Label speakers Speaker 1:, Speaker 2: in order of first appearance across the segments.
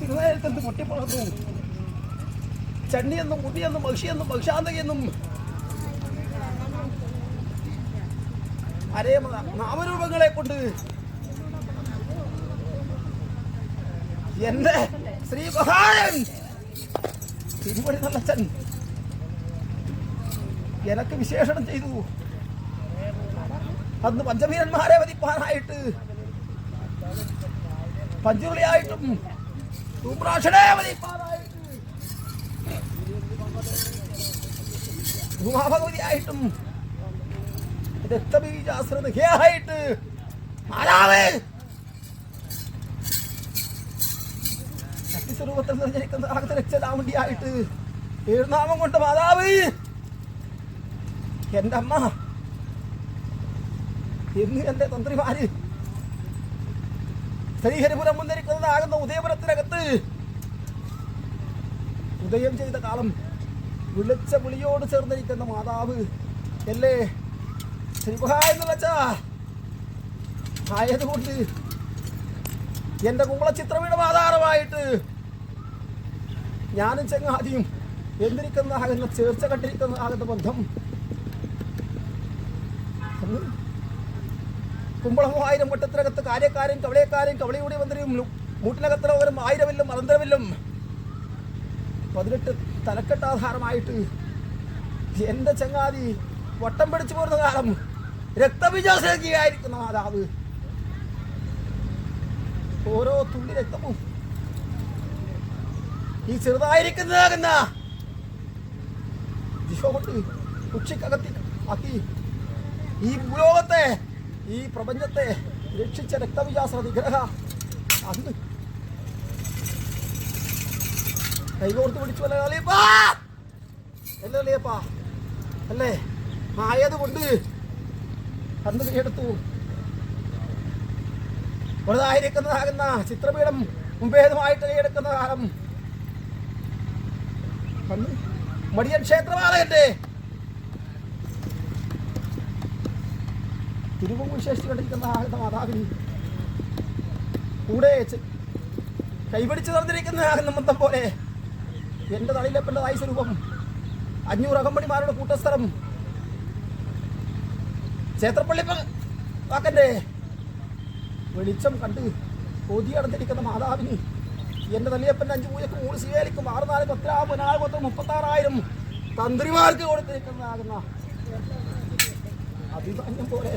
Speaker 1: തിരുനേരത്തെന്ത് പൊട്ടിപ്പളർന്നു ചണ്ണിയെന്നും മുടിയെന്നും മഹിഷിയെന്നും മഹിഷാന്തകയെന്നും അരേ നാമരൂപങ്ങളെ കൊണ്ട്. എന്റെ ശ്രീ പ്രധാനൻ തിരുവടി നല്ലച്ചൻ എനക്ക് വിശേഷണം ചെയ്തു. അന്ന് പഞ്ചവീരന്മാരെ വധിപ്പാനായിട്ട്. പഞ്ചുരുളിയായിട്ടും വേണ്ടിയായിട്ട് ഏഴുനാമം കൊണ്ട് മാതാവ്. എന്റെ അമ്മ എന്ന് എന്റെ തന്ത്രിമാര് ശ്രീഹരിപുരം മുന്നരിക്കുന്നതാകുന്ന ഉദയപുരത്തിനകത്ത്. ഉദയം ചെയ്ത കാലം വിളിച്ച വിളിയോട് ചേർന്നിരിക്കുന്ന മാതാവ് അല്ലേ? ശ്രീമഹാ എന്ന് വെച്ചാ? ആയതുകൊണ്ട് എന്റെ കുമ്പളച്ചിത്രവീട് ആധാരമായിട്ട് ഞാനും ചെങ്ങാതിയും എന്നിരിക്കുന്ന ആകുന്ന ചേർച്ച കണ്ടിരിക്കുന്ന ആകുന്ന ബന്ധം. അന്ന് കുമ്പളം ആയിരം വട്ടത്തിനകത്ത് കാര്യക്കാരും കവളയക്കാരും കവളയുടെ മന്ത്രിയും മൂട്ടിനകത്തിലവരും ആയിരമില്ലും അനന്തരമില്ലും പതിനെട്ട് തലക്കെട്ടാധാരമായിട്ട് എന്റെ ചങ്ങാതി വട്ടം പിടിച്ചു പോരുന്ന കാലം രക്തബീജാശ്രയിക്കുകയായിരിക്കുന്ന മാതാവ്. ഓരോ തുള്ളി രക്തവും ഈ ചെറുതായിരിക്കുന്നതാകുന്ന ദിശ കൊണ്ട് കുക്ഷിക്കകത്തി ആക്കി ഈ ഭൂലോകത്തെ ഈ പ്രപഞ്ചത്തെ രക്ഷിച്ച രക്തവിജാസ നിഗ്രഹ അന്ന് കൈകോർത്ത് പിടിച്ചു അല്ലേ അളിയപ്പാ? അല്ലേ അളിയപ്പാ? അല്ലേ? ആയതുകൊണ്ട് അന്ന് കൈയെടുത്തു വലുതായിരിക്കുന്നതാകുന്ന ചിത്രപീഠം മുമ്പേതുമായിട്ട് കൈയെടുക്കുന്ന കാലം മടിയൻ ക്ഷേത്രമാണ് തിരുവും വിശേഷിച്ചുകൊണ്ടിരിക്കുന്ന ആകുന്ന മാതാവിനി കൂടെ കൈപിടിച്ച് നടന്നിരിക്കുന്ന ആകുന്ന മന്ദം പോലെ എന്റെ തളിയിലെപ്പന്റെതായി സ്വരൂപം അഞ്ഞൂറ് അകമ്പടിമാരുടെ കൂട്ടസ്ഥലം ക്ഷേത്രപ്പള്ളി വാക്കന്റെ വെളിച്ചം കണ്ട് കൊതി അടുത്തിരിക്കുന്ന മാതാവിനി എന്റെ തള്ളിയപ്പന്റെ അഞ്ച് പൂജക്ക് മൂന്ന് സ്വീകരിക്കും ആറ് നാല് പത്ത് ആ പതിനാല് പത്ത് മുപ്പത്താറായിരം തന്ത്രിമാർക്ക് കൊടുത്തിരിക്കുന്നതാകുന്ന അഭിമാന്യം പോലെ.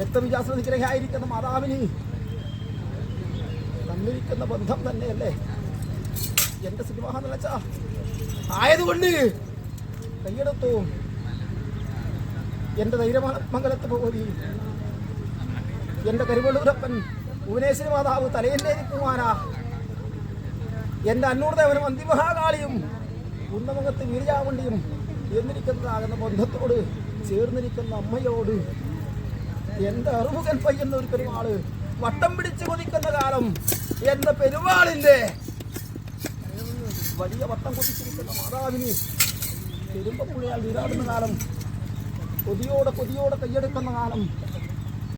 Speaker 1: രക്തവിജാസന നിഗ്രഹമായിരിക്കുന്ന മാതാവിന് തന്നിരിക്കുന്ന ബന്ധം തന്നെയല്ലേ? എന്റെ സിനിമ നിലച്ച ആയതുകൊണ്ട് കൈയെടുത്തു. എന്റെ ധൈര്യമംഗലത്ത് പോയി. എന്റെ കരുവള്ളൂരപ്പൻ ഭുവനേശ്വരി മാതാവ് തലയിലേരി കുമാരാ എന്റെ അന്നൂർദേവനും അന്തിമഹാകാളിയും കുന്നമുഖത്ത് വീരജാവണ്ടിയും എന്നിരിക്കുന്നതാകുന്ന ബന്ധത്തോട് ചേർന്നിരിക്കുന്ന അമ്മയോട് എന്റെ അറുമുഖൻ പയ്യുന്ന ഒരു പെരുമാൾ വട്ടം പിടിച്ചു കൊതിക്കുന്ന കാലം എന്ന പെരുമാളിന്റെ വലിയ വട്ടം കൊതിച്ചിരിക്കുന്ന മാതാവിന് പെരുമ്പപ്പുഴയാൽ നീരാടുന്ന കാലം കൊതിയോടെ കൊതിയോടെ കൈയെടുക്കുന്ന കാലം